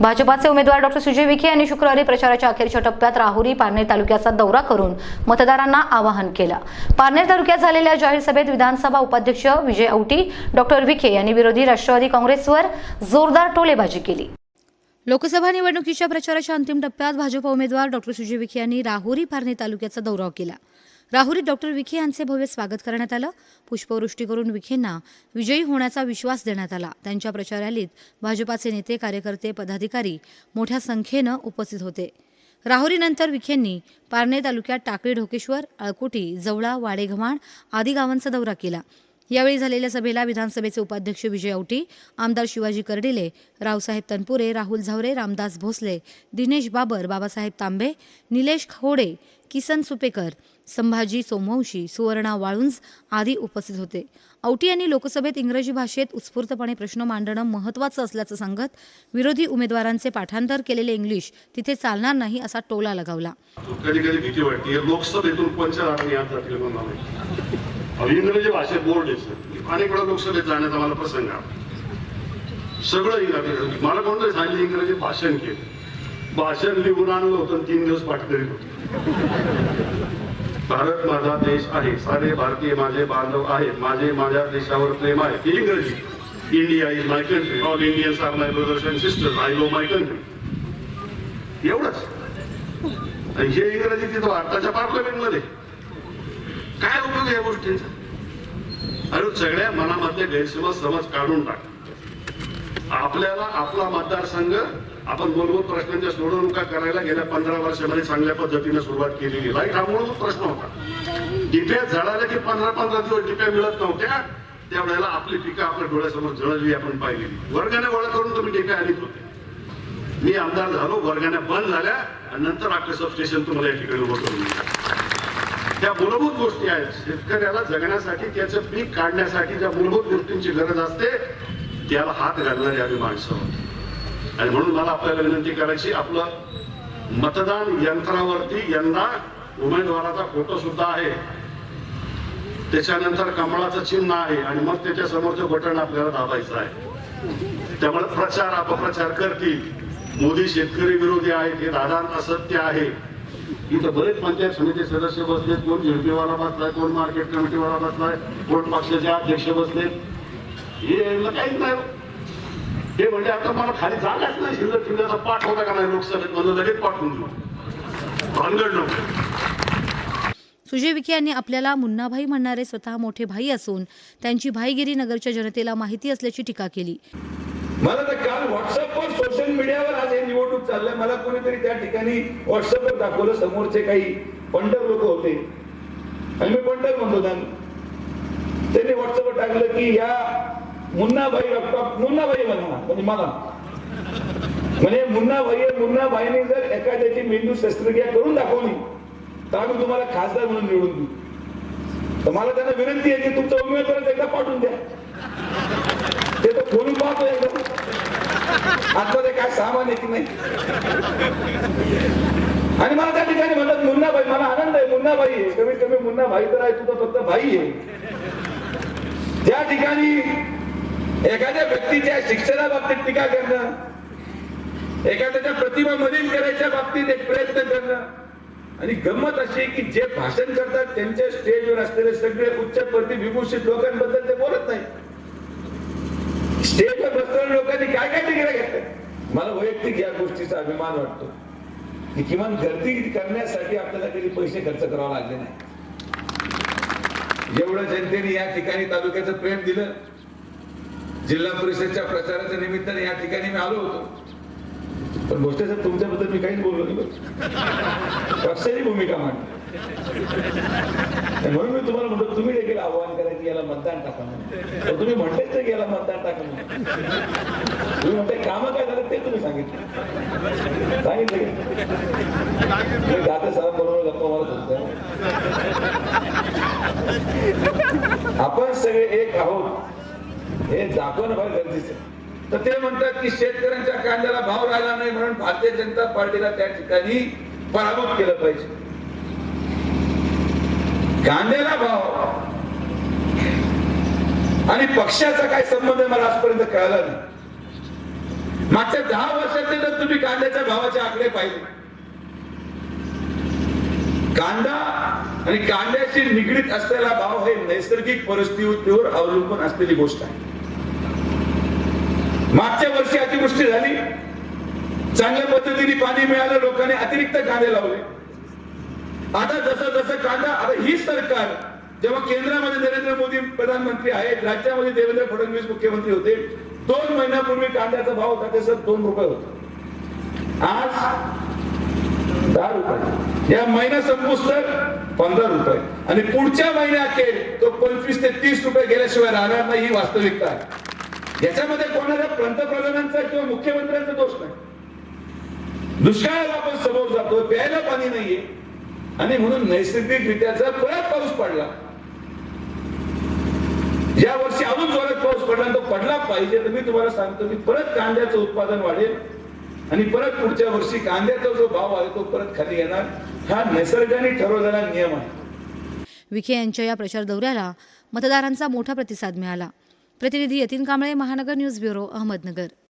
भाजपाचे उमेदवार डॉक्टर सुजय विखे यांनी शुक्रवारी प्रचाराच्या अखेरच्या टप्प्यात राहुरी पारनेर तालुक्याचा दौरा करून मतदारांना आवाहन केलं. पारनेर तालुक्यात झालेल्या जाहीर सभेत विधानसभा उपाध्यक्ष विजय औटी डॉक्टर विखे यांनी विरोधी राष्ट्रवादी काँग्रेसवर जोरदार टोलेबाजी केली. लोकसभा निवडणुकीच्या प्रचाराच्या अंतिम टप्प्यात भाजप उमेदवार डॉक्टर सुजय विखे यांनी राहुरी पारनेर तालुक्याचा दौरा केला. राहुरीत डॉक्टर विखे यांचे भव्य स्वागत करण्यात आलं. पुष्पवृष्टी करून विखेंना विजयी होण्याचा विश्वास देण्यात आला. त्यांच्या प्रचार रॅलीत भाजपाचे नेते कार्यकर्ते पदाधिकारी मोठ्या संख्येनं उपस्थित होते. राहुरीनंतर विखेंनी पारणे तालुक्यात टाकळी ढोकेश्वर अळकुटी जवळा वाडेघमाण आदी गावांचा दौरा केला. यावेळी झालेल्या सभेला विधानसभेचे उपाध्यक्ष विजय औटी आमदार शिवाजी कर्डिले रावसाहेब तनपुरे राहुल झावरे रामदास भोसले दिनेश बाबर बाबासाहेब तांबे निलेश खोडे किसन सुपेकर संभाजी सोमवंशी सुवर्णा वाळुंज आदी उपस्थित होते. औटी यांनी लोकसभेत इंग्रजी भाषेत उत्स्फूर्तपणे प्रश्न मांडणं महत्त्वाचं असल्याचं सांगत विरोधी उमेदवारांचे पाठांतर केलेले इंग्लिश तिथे चालणार नाही असा टोला लगावला. कधी कधी भीती वाटते. लोकसभेतून पंचरात्र इंग्रजी भाषेत बोर्ड आहे सर अनेक वेळा लोकसभेत जाण्याचा मला प्रसंग आला सगळं इंग्रजी मला कोणतं सांगितलं इंग्रजी भाषण केलं. भाषण लिहून आणलं होतं तीन दिवस पाठकरीत होतो. भारत माझा देश आहे. सारे भारतीय माझे बांधव आहेत. माझे माझ्या देशावर प्रेम आहे. इंग्रजी. India is my country all Indians are my brothers and sisters I love my country एवढंच. हे इंग्रजी तिथं भारताच्या पार्लमेंटमध्ये. काय उपयोग या गोष्टींचा? अरे सगळ्या मनामधले गैरसमज समज काढून टाक. आपल्याला आपला मतदारसंघ आपण मूलभूत प्रश्नांच्या सोडवणुका करायला गेल्या पंधरा वर्षामध्ये चांगल्या पद्धतीने सुरुवात केलेली. राईट हा मूलभूत प्रश्न होता. डिप्या झाडाला की पंधरा पंधरा दिवस डिप्या मिळत नव्हत्या त्यावेळेला आपली पिकं आपल्या डोळ्यासमोर जळली आपण पाहिलेली वर्गाने गोळा करून तुम्ही डिप्या आणत होते. मी आमदार झालो वर्गाने बंद झाल्या आणि नंतर आपलं सबस्टेशन तुम्हाला या ठिकाणी उभं करून त्या मूलभूत गोष्टी आहेत शेतकऱ्याला जगण्यासाठी त्याचं पीक काढण्यासाठी ज्या मूलभूत गोष्टींची गरज असते त्याला हात घालणारी आम्ही माणसं आहोत. आणि म्हणून मला आपल्याला विनंती करायची आपलं मतदान यंत्रावरती यंदा उमेदवाराचा फोटो सुद्धा आहे. त्याच्यानंतर कमळाचं चिन्ह आहे आणि मग त्याच्या समोरचं बटन आपल्याला दाबायचं आहे. त्यामुळे प्रचार अपप्रचार करतील. मोदी शेतकरी विरोधी आहेत हे दादांत असत्य आहे. इथं बरेच पंचायत समिती सदस्य बसलेत कोण झेडपीवाला बसलाय कोण मार्केट कमिटीवाला बसलाय कोण पक्षाचे अध्यक्ष बसलेत. हे काहीच नाही हो. हे. म्हणजे आता मला खाली जागाच नाही शिल्लक शिल्लक पाठ होता का नाही लोकसभेत? म्हणून लगेच पाठवून भानगड नको. सुजय विखे यांनी आपल्याला मुन्नाभाई म्हणणारे स्वतः मोठे भाई असून त्यांची भाईगिरी नगरच्या जनतेला माहिती असल्याची टीका केली. मला तर काल व्हॉट्सअपवर सोशल मीडियावर आज हे निवडणूक चाललंय. मला कोणीतरी त्या ठिकाणी व्हॉट्सअपवर दाखवलं. समोरचे काही पंढर लोक होते. आणि मी पंढर म्हणतो त्यांना. त्यांनी व्हॉट्सअपवर टाकलं की या मुन्नाबाई डॉक्टर मुन्नाबाई म्हणा म्हणजे मला. म्हणजे मुन्नाबाई मुन्नाबाईने जर एखाद्याची मेंदू शस्त्रक्रिया करून दाखवली तर आम्ही तुम्हाला खासदार म्हणून निवडून देऊ. तर मला त्यांना विनंती आहे की तुमचा उमेदवार एकदा पाठवून द्या. ते तर खोलून पाहतो एकदम. आता ते काय सामान आहे की नाही? आणि मला त्या ठिकाणी म्हणतात मुन्नाबाई मला आनंद आहे मुन्नाबाई आहे. कमीत कमी मुन्नाबाई तर आहे तुझा फक्त भाई आहे. त्या ठिकाणी एखाद्या व्यक्तीच्या शिक्षणा बाबतीत टीका करणं एखाद्याच्या प्रतिभा मलिन करायच्या बाबतीत एक प्रयत्न करणं आणि गंमत अशी की जे भाषण करतात त्यांच्या स्टेजवर असलेले सगळे उच्च प्रतिविभूषित लोकांबद्दल ते बोलत नाही स्टेजवर लोकांनी काय काय तिकडे घेतलं मला वैयक्तिक या गोष्टीचा अभिमान वाटतो. की किमान गर्दी करण्यासाठी आपल्याला कधी पैसे खर्च करावे लागले नाही. जेवढं जनतेने या ठिकाणी तालुक्याचं प्रेम दिलं. जिल्हा परिषदच्या प्रचाराच्या निमित्ताने या ठिकाणी मी आलो होतो. पण गोष्ट सर तुमच्याबद्दल मी काहीच बोललो नाही. पक्षाची भूमिका मांडली. म्हणून मी तुम्हाला म्हणतो तुम्ही देखील आव्हान करा की याला मतदान टाका म्हणून. तुम्ही म्हणतेच ते याला मतदान टाका म्हणून. तुम्ही म्हणते कामं काय झालं? ते तुम्ही सांगितलं. सांगितलं की? मी दाते साहेब बरोबर गप्पा मारत आपण सगळे एक आहोत. हे दाखवणं फार गरजेचं तर ते म्हणतात की शेतकऱ्यांच्या कांद्याला भाव राहिला नाही म्हणून भारतीय जनता पार्टीला त्या ठिकाणी पराभूत केलं पाहिजे. कांद्याला भाव. आणि पक्षाचा काय संबंध मला आजपर्यंत कळाला नाही. मागच्या दहा वर्षातले जर तुम्ही कांद्याच्या भावाचे आकडे पाहिले. कांदा आणि कांद्याशी निगडीत असलेला भाव हे नैसर्गिक परिस्थितीवर अवलंबून असलेली गोष्ट आहे. मागच्या वर्षी अतिवृष्टी झाली. चांगल्या पद्धतीने पाणी मिळालं लोकांनी अतिरिक्त कांदे लावले. आता जसं जसं कांदा आता ही सरकार जेव्हा केंद्रामध्ये नरेंद्र मोदी प्रधानमंत्री आहेत राज्यामध्ये देवेंद्र फडणवीस मुख्यमंत्री होते दोन महिन्यापूर्वी कांद्याचा भाव होता ते सर दोन रुपये होता. आज दहा रुपये. या महिना संपूस तर पंधरा रुपये. आणि पुढच्या महिन्याखेर तो पंचवीस ते तीस रुपये गेल्याशिवाय राहणार नाही ही वास्तविकता आहे. याच्यामध्ये कोणाला पंतप्रधानांचा किंवा मुख्यमंत्र्यांचा दोष नाही. दुष्काळाला आपण समोर जातो प्यायला पाणी नाहीये. आणि म्हणून नैसर्गिकरित्याचा परत पाऊस पडला. या वर्षी अजून जोरात पाऊस पडला तो पडला पाहिजे तर मी तुम्हाला सांगतो की परत कांद्याचं उत्पादन वाढेल आणि परत पुढच्या वर्षी कांद्याचा जो भाव आहे तो परत खाली येणार. हा निसर्गाने ठरवलेला नियम आहे. विखे यांच्या या प्रचार दौऱ्याला मतदारांचा मोठा प्रतिसाद मिळाला. प्रतिनिधी यतीन कांबळे महानगर न्यूज ब्युरो अहमदनगर.